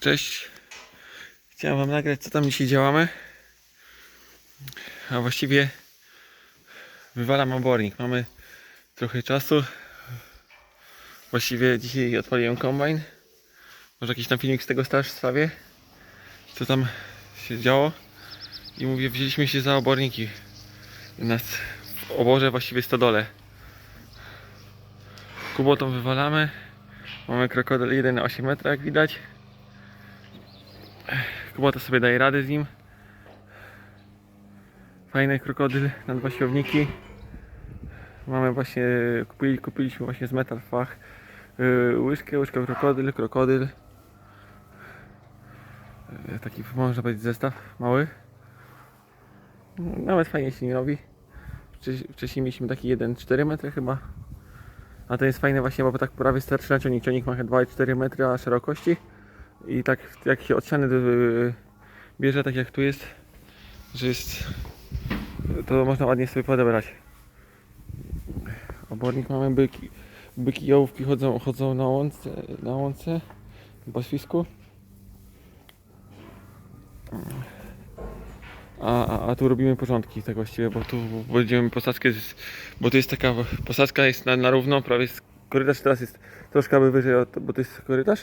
Cześć. Chciałem wam nagrać co tam dzisiaj działamy. A właściwie wywalam obornik. Mamy trochę czasu. Właściwie dzisiaj odpaliłem kombajn. Może jakiś tam filmik z tego wstawię. Co tam się działo. I mówię, wzięliśmy się za oborniki. Nas w oborze właściwie stodole. Kubotą wywalamy. Mamy krokodyl 1 na 8 metra jak widać. Kubota sobie daje radę z nim. Fajny krokodyl na dwa siłowniki. Mamy właśnie, kupili, kupiliśmy właśnie z Metal Fach yy, łyżkę, łyżkę krokodyl, krokodyl. Yy, taki może być zestaw mały. Nawet fajnie się nie robi. Wcześniej, mieliśmy taki 1,4 metry chyba. A to jest fajne właśnie, bo tak prawie starczy na ciągnik. Ma chyba 2,4 metry szerokości. I tak jak się od y, bierze, tak jak tu jest, że jest, to można ładnie sobie podebrać. Obornik mamy, byki, byki jałówki chodzą, chodzą na łące, na łące, po świsku. A, a, a tu robimy porządki tak właściwie, bo tu będziemy posadzkę, z, bo to jest taka, posadzka jest na, na równo, prawie jest, korytarz teraz jest troszkę wyżej, od, bo to jest korytarz,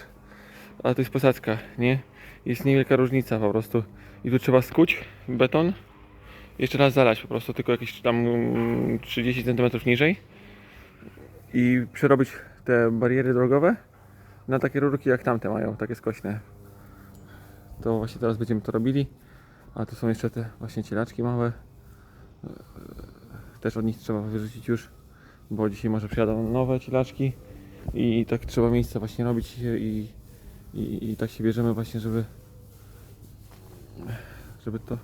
a to jest posadzka, nie? Jest niewielka różnica po prostu. I tu trzeba skuć beton, jeszcze raz zalać po prostu, tylko jakieś tam mm, 30 cm niżej i przerobić te bariery drogowe na takie rurki jak tamte mają, takie skośne. To właśnie teraz będziemy to robili. A tu są jeszcze te właśnie cielaczki małe. Też od nich trzeba wyrzucić już, bo dzisiaj może przyjadą nowe cielaczki i tak trzeba miejsce właśnie robić i, i, i tak się bierzemy właśnie, żeby żeby to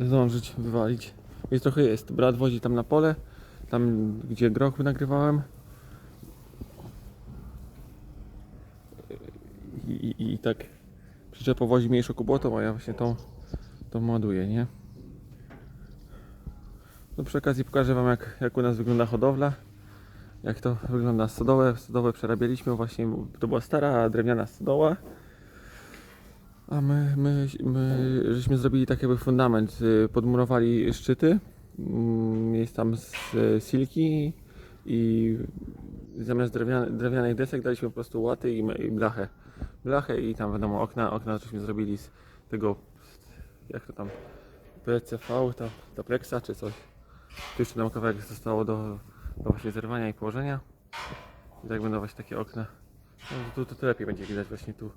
zdążyć wywalić. Jest trochę jest. Brat wozi tam na pole, tam gdzie groch nagrywałem. I, i, i tak przyczepa wozi mniejszą kubotą, a ja właśnie tą, tą ładuję, nie? No przy okazji pokażę Wam jak, jak u nas wygląda hodowla. Jak to wygląda stodołę. Stodołę przerabialiśmy właśnie, to była stara drewniana stodoła. A my, my, my żeśmy zrobili tak jakby fundament, y, podmurowali szczyty, mm, jest tam z y, silki i zamiast drewniane, drewnianych desek daliśmy po prostu łaty i, blachę. Blachę i tam wiadomo okna, okna żeśmy zrobili z tego, jak to tam, PCV, ta, ta pleksa czy coś. Tu jeszcze nam kawałek zostało do, do właśnie zerwania i położenia. I tak będą właśnie takie okna. No, tu, tu, tu lepiej będzie widać właśnie tu.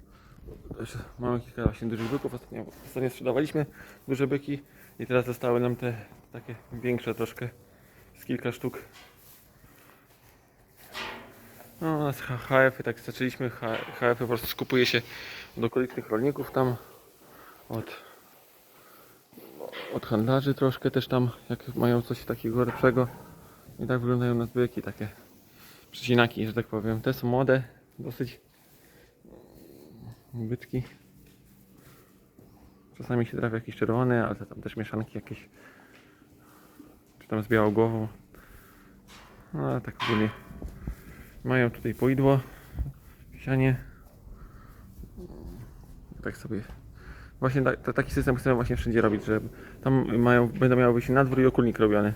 Mamy kilka właśnie dużych byków. Ostatnio, ostatnio sprzedawaliśmy duże byki i teraz zostały nam te takie większe troszkę. Z kilka sztuk. No, u nas H- HF, tak zaczęliśmy. H- HF po prostu skupuje się od okolicznych rolników tam. Od, od handlarzy troszkę też tam, jak mają coś takiego lepszego. I tak wyglądają nas byki, takie przecinaki, że tak powiem. Te są młode, dosyć bytki. Czasami się trafia jakiś czerwony, ale tam też mieszanki jakieś. Czy tam z białą głową. No ale tak ogólnie. Mają tutaj poidło sianie. Tak sobie. Właśnie ta, ta, taki system chcemy właśnie wszędzie robić, że tam mają, będą miały być nadwór i okulnik robiony.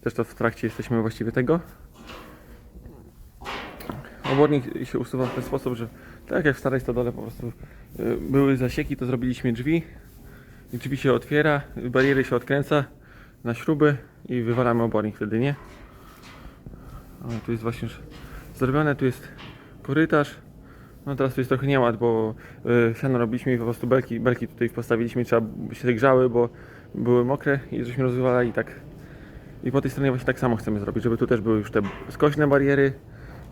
Też to w trakcie jesteśmy właściwie tego. Obornik się usuwa w ten sposób, że tak jak w starej stodole po prostu y, były zasieki, to zrobiliśmy drzwi. Drzwi się otwiera, bariery się odkręca na śruby i wywalamy obornik wtedy, nie? Tu jest właśnie już zrobione, tu jest korytarz. No teraz tu jest trochę nieład, bo y, siano robiliśmy i po prostu belki, belki tutaj postawiliśmy, trzeba się grzały, bo były mokre i żeśmy rozwywali tak. I po tej stronie właśnie tak samo chcemy zrobić, żeby tu też były już te skośne bariery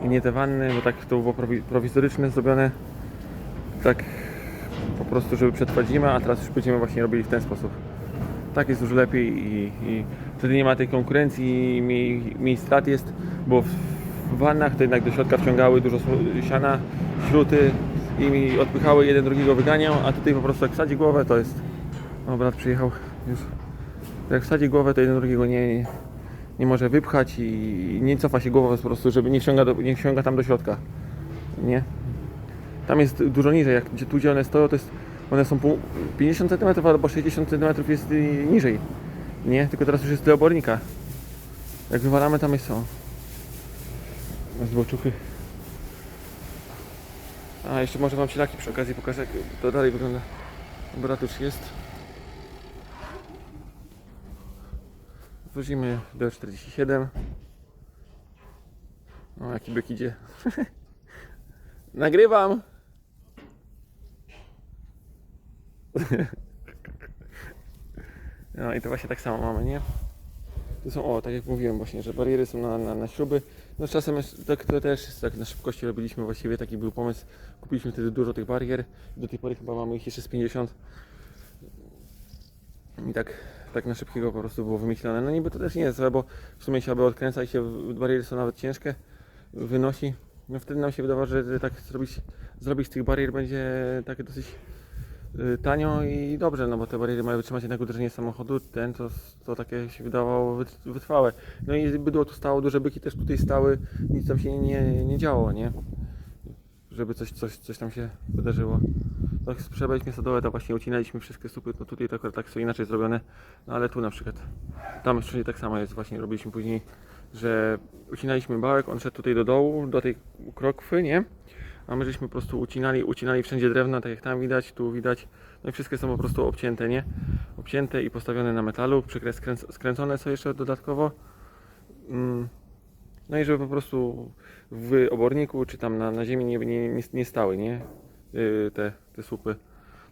i nie te wanny, bo tak to było prowi- prowizoryczne zrobione. Tak po prostu, żeby przetrwać zimę, a teraz już będziemy właśnie robili w ten sposób. Tak jest już lepiej i, i wtedy nie ma tej konkurencji, mniej, mniej strat jest, bo w, wannach to jednak do środka wciągały dużo siana, śruty i mi odpychały, jeden drugiego wyganiał, a tutaj po prostu jak wsadzi głowę to jest... O, brat przyjechał już. Jak wsadzi głowę to jeden drugiego nie, nie może wypchać i nie cofa się głowa po prostu, żeby nie wsiąga, do, nie wsiąga tam do środka. Nie? Tam jest dużo niżej, jak gdzie, tu gdzie one stoją, to jest, one są pół, 50 cm albo 60 cm jest y, niżej. Nie, tylko teraz już jest do obornika. Jak wywalamy, tam jest są. Z boczuchy. A, jeszcze może Wam cielaki przy okazji pokażę, jak to dalej wygląda. Brat już jest. Wozimy D47. O, jaki byk idzie. Nagrywam! No i to właśnie tak samo mamy, nie? To są, o, tak jak mówiłem właśnie, że bariery są na, na, na śruby. No czasem tak, to też jest tak na szybkości robiliśmy właściwie, taki był pomysł. Kupiliśmy wtedy dużo tych barier. Do tej pory chyba mamy ich jeszcze z 50. I tak, tak na szybkiego po prostu było wymyślone. No niby to też nie jest złe, bo w sumie się aby odkręca i się bariery są nawet ciężkie, wynosi. No wtedy nam się wydawało, że tak zrobić, zrobić tych barier będzie takie dosyć y, tanio i dobrze, no bo te bariery mają wytrzymać jednak uderzenie samochodu, ten to, to takie się wydawało wyt- wytrwałe. No i bydło tu stało, duże byki też tutaj stały, nic tam się nie, nie działo, nie? Żeby coś, coś, coś tam się wydarzyło. Tak sprzedaliśmy sadowe, to właśnie ucinaliśmy wszystkie supy, to tutaj to akurat tak są inaczej zrobione, no ale tu na przykład, tam wszędzie tak samo jest, właśnie robiliśmy później, że ucinaliśmy bałek, on szedł tutaj do dołu, do tej krokwy, nie? A my żeśmy po prostu ucinali, ucinali wszędzie drewna, tak jak tam widać, tu widać, no i wszystkie są po prostu obcięte, nie? Obcięte i postawione na metalu, skręcone są jeszcze dodatkowo. Mm. No i żeby po prostu w oborniku czy tam na, na ziemi nie, nie, nie, stały, nie? Yy, te, te słupy.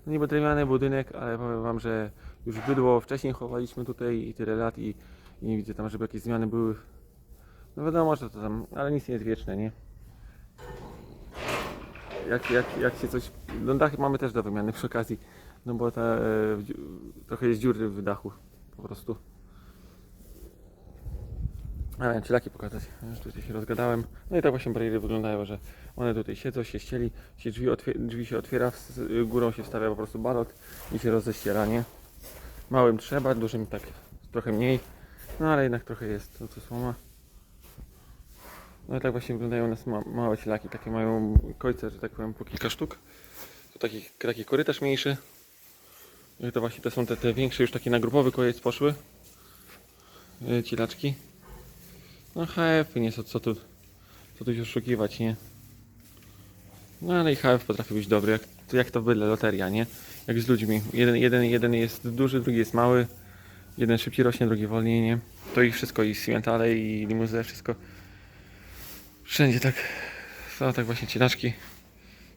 No niby drewniany budynek, ale powiem Wam, że już bydło wcześniej chowaliśmy tutaj i tyle lat i, i nie widzę tam, żeby jakieś zmiany były. No wiadomo, że to tam, ale nic nie jest wieczne, nie? Jak, jak, jak się coś... No mamy też do wymiany przy okazji, no bo ta, e, trochę jest dziury w dachu, po prostu. A miałem cielaki pokazać, już tutaj się rozgadałem. No i tak właśnie bariery wyglądają, że one tutaj siedzą, się ścieli, się drzwi, drzwi się otwiera, z górą się wstawia po prostu balot i się roześciera, nie? Małym trzeba, dużym tak trochę mniej, no ale jednak trochę jest to co słoma. No i tak właśnie wyglądają u nas ma, małe cielaki, takie mają kojce, że tak powiem, po kilka sztuk. To taki, taki korytarz mniejszy. I to właśnie to są te, te większe, już takie na grupowy kojec poszły. Yy, cielaczki. No HF nie co, co tu co tu się oszukiwać, nie? No ale i HF potrafi być dobry, jak, jak to byle loteria, nie? Jak z ludźmi. Jeden, jeden, jeden jest duży, drugi jest mały. Jeden szybciej rośnie, drugi wolniej, nie? To ich wszystko, i Cimentale, i Limuzę, wszystko. Wszędzie tak. Są tak właśnie cielaczki.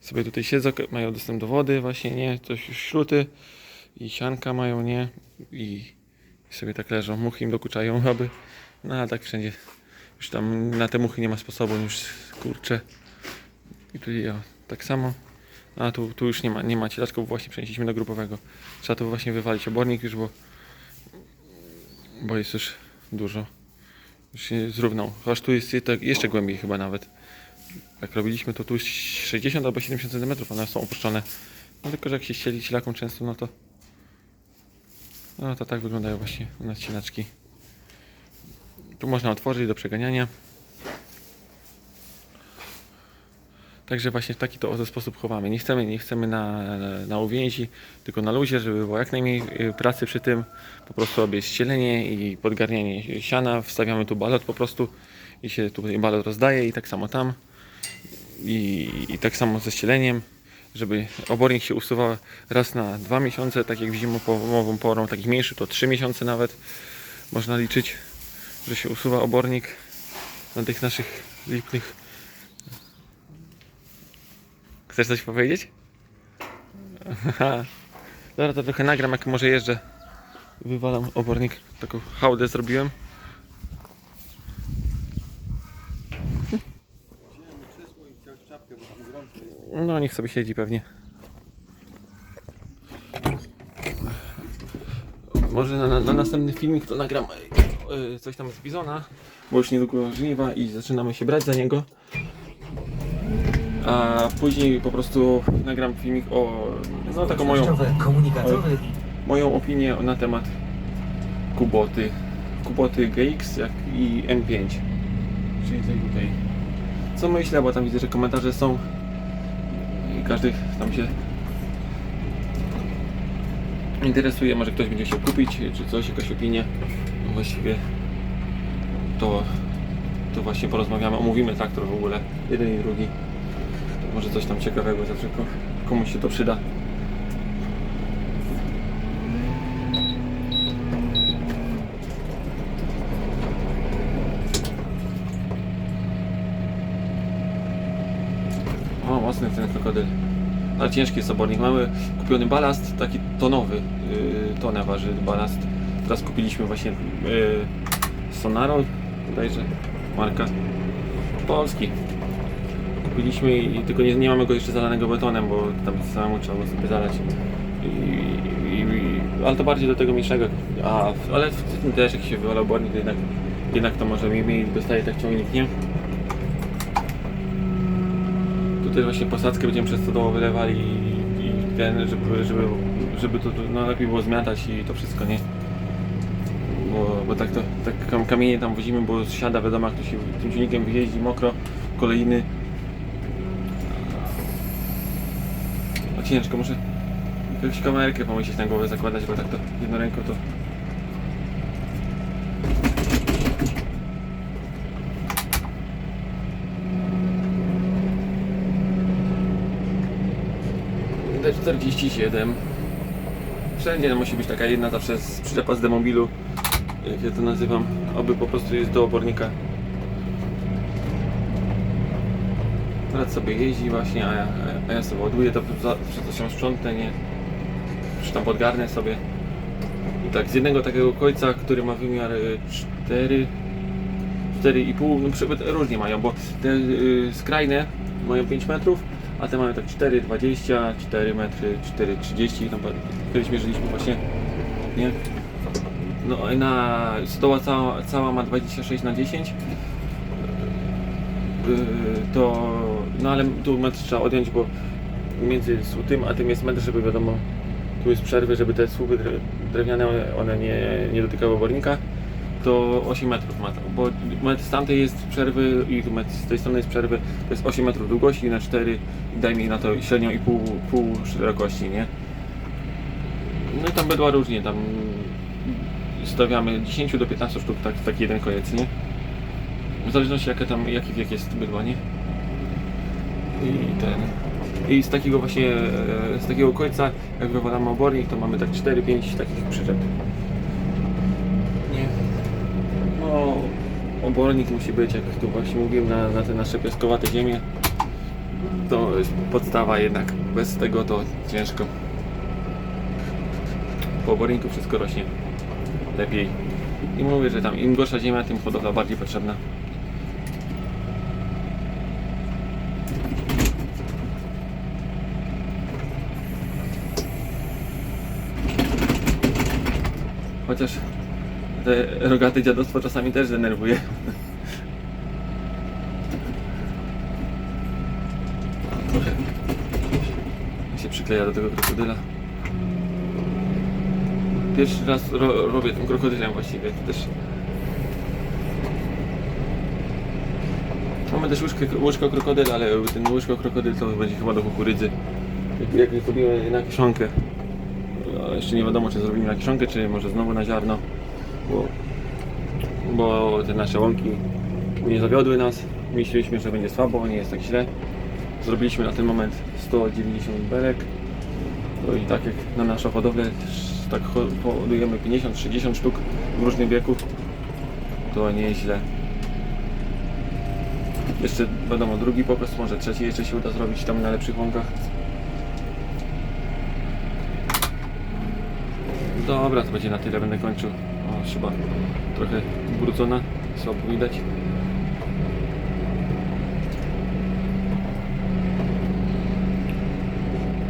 Sobie tutaj siedzą, mają dostęp do wody właśnie, nie? Coś już śruty i sianka mają, nie? I sobie tak leżą, muchy im dokuczają, aby... No ale tak wszędzie. Już tam na te muchy nie ma sposobu, już kurczę. I tu o, tak samo. A tu, tu już nie ma, nie ma cielaczków, właśnie przenieśliśmy do grupowego. Trzeba tu właśnie wywalić obornik już, bo, bo jest już dużo. Już się zrównał. Chociaż tu jest je- jeszcze głębiej chyba nawet. Jak robiliśmy to tu jest 60 albo 70 cm, one są opuszczone. No tylko, że jak się ścieli cielaką często, no to no to tak wyglądają właśnie u nas cielaczki. Tu można otworzyć do przeganiania. Także właśnie w taki to sposób chowamy. Nie chcemy, nie chcemy na, na uwięzi, tylko na luzie, żeby było jak najmniej y, pracy przy tym. Po prostu robię ścielenie i podgarnianie siana. Wstawiamy tu balot po prostu i się tu balot rozdaje i tak samo tam. I, i tak samo ze ścieleniem, żeby obornik się usuwał raz na dwa miesiące, tak jak w zimową porą, takich mniejszych to trzy miesiące nawet można liczyć, że się usuwa obornik na tych naszych lipnych. Chcesz coś powiedzieć? Aha. Dobra, to trochę nagram, jak może jeżdżę. Wywalam obornik, taką hałdę zrobiłem. No, niech sobie siedzi pewnie. Może na, na, na następny filmik to nagram e, coś tam z Bizona, bo już niedługo żniwa i zaczynamy się brać za niego. A później po prostu nagram filmik o, no taką moją, komunikatowe moją opinię na temat Kuboty. Kuboty GX jak i M5. Czyli tej tutaj. Co myślę, bo tam widzę, że komentarze są. każdy tam się interesuje, może ktoś będzie chciał kupić, czy coś, jakaś opinia. Właściwie to, to właśnie porozmawiamy, omówimy traktor w ogóle, jeden i drugi. To może coś tam ciekawego zawsze ko- komuś się to przyda. O, mocny ten krokodyl. Ale ciężki jest. Mamy kupiony balast, taki tonowy. Yy, tonę waży balast. Teraz kupiliśmy właśnie yy, Sonarol, bodajże, marka. Polski. Kupiliśmy i tylko nie, nie mamy go jeszcze zalanego betonem, bo tam samemu trzeba go sobie zalać. I, i, i, ale to bardziej do tego mniejszego. A, ale w tym też jak się wywala obornik, to jednak, jednak to może mi dostaje tak ciągnik, nie? Tutaj właśnie posadzkę będziemy przez stodoło wylewali i, i ten, żeby, żeby, żeby to no, lepiej było zmiatać i to wszystko, nie? Bo, bo tak to tak kam- kamienie tam wozimy, bo siada wiadomo jak to się tym silnikiem wyjeździ mokro, kolejny. No ciężko, muszę jakąś kamerkę pomyśleć na głowę zakładać, bo tak to jedną ręką to D47 Wszędzie musi być taka jedna zawsze z przyczepa z demobilu Jak ja to nazywam Oby po prostu jest do obornika Teraz sobie jeździ właśnie, a ja, a ja sobie ładuję to przez to się sprzątnę, nie? Czy tam podgarnę sobie I tak z jednego takiego końca, który ma wymiar y, 4 4,5, no przy- różnie mają, bo te y, skrajne mają 5 metrów, a te mają tak 4,20, 4 metry, 4,30, tam pa- kiedyś mierzyliśmy właśnie, nie? No na stoła cała, cała ma 26 na 10, Yy, to, no ale tu metr trzeba odjąć, bo między tym a tym jest metr, żeby wiadomo, tu jest przerwy, żeby te słupy dre- drewniane, one- nie, nie dotykały obornika, to 8 metrów ma, bo metr z tamtej jest przerwy i tu metr z tej strony jest przerwy, to jest 8 metrów długości na 4 i daj mi na to średnią i pół, pół szerokości, nie? No i tam bydła różnie, tam stawiamy 10 do 15 sztuk, tak, taki jeden koniec, nie? W zależności jaka tam, jaki wiek jest bydła, nie? I ten. I z takiego właśnie, e, z takiego końca, jak wywalamy obornik, to mamy tak 4-5 takich przyczep. Nie. No, obornik musi być, jak tu właśnie mówiłem, na, na te nasze piaskowate ziemie. To jest podstawa jednak. Bez tego to ciężko. Po oborniku wszystko rośnie lepiej. I mówię, że tam im gorsza ziemia, tym hodowla bardziej potrzebna. Chociaż te rogate dziadostwo czasami też denerwuje. Trochę się przykleja do tego krokodyla. Pierwszy raz ro robię tym krokodylem właściwie. To też Mamy też łyżkę, łyżko krokodyla, ale ten łyżko krokodyl to będzie chyba do kukurydzy. Jak, jak zrobimy na kiszonkę. Ale jeszcze nie wiadomo czy zrobimy na kiszonkę, czy może znowu na ziarno. Bo, bo te nasze łąki nie zawiodły nas. Myśleliśmy, że będzie słabo, nie jest tak źle. Zrobiliśmy na ten moment 190 belek. No i tak jak na naszą hodowlę tak ho- hodujemy 50-60 sztuk w różnym wieku, to nieźle. Jeszcze wiadomo, drugi pokos, może trzeci jeszcze się uda zrobić tam na lepszych łąkach. Dobra, to będzie na tyle, będę kończył. O, szyba trochę ubrudzona, słabo widać.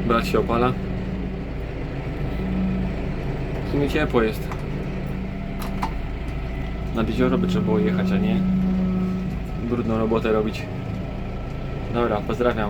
Brat się opala. Sumie ciepło jest. Nad jezioro by trzeba było jechać, a nie brudną robotę robić. Dobra, pozdrawiam.